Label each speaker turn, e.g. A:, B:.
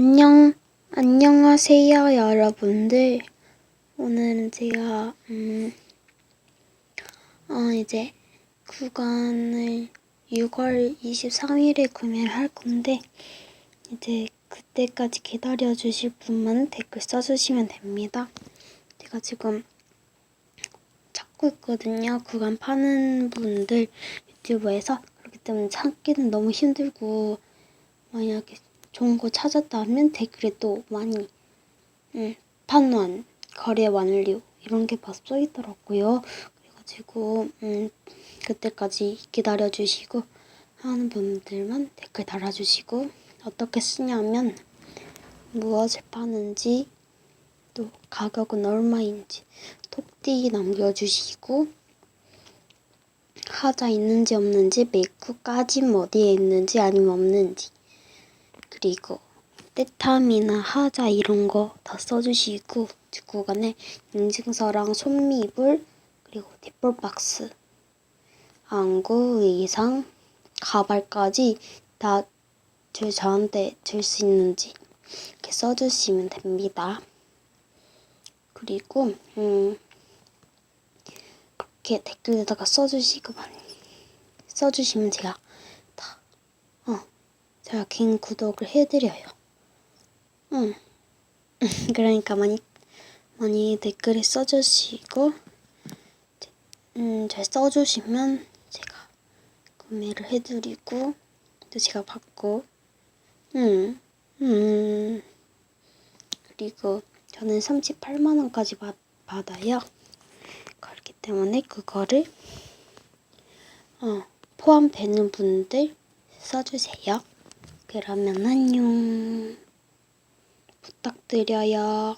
A: 안녕, 안녕하세요, 여러분들. 오늘은 제가, 음, 어, 이제 구간을 6월 23일에 구매를 할 건데, 이제 그때까지 기다려 주실 분만 댓글 써주시면 됩니다. 제가 지금 찾고 있거든요. 구간 파는 분들 유튜브에서. 그렇기 때문에 찾기는 너무 힘들고, 만약에 좋은 거 찾았다면 댓글에 또 많이 음, 판원, 거래 완료 이런 게 막 써 있더라고요. 그래가지고 음, 그때까지 기다려주시고 하는 분들만 댓글 달아주시고 어떻게 쓰냐면 무엇을 파는지 또 가격은 얼마인지 톡띠 남겨주시고 하자 있는지 없는지 메이크까지 어디에 있는지 아니면 없는지 그리고 때탐이나 하자 이런 거 다 써주시고 뒷구간에 인증서랑 손미불 그리고 뒷볼 박스 안구 의상 가발까지 다줄 저한테 줄 수 있는지 이렇게 써주시면 됩니다. 그리고 음 이렇게 댓글에다가 써주시고 써주시면 제가. 제가 긴 구독을 해드려요. 응. 그러니까 많이 많이 댓글에 써주시고 음, 잘 써주시면 제가 구매를 해드리고 또 제가 받고 음, 음. 그리고 저는 38만 원까지 받, 받아요. 그렇기 때문에 그거를 어, 포함되는 분들 써주세요. 그러면 안녕. 부탁드려요.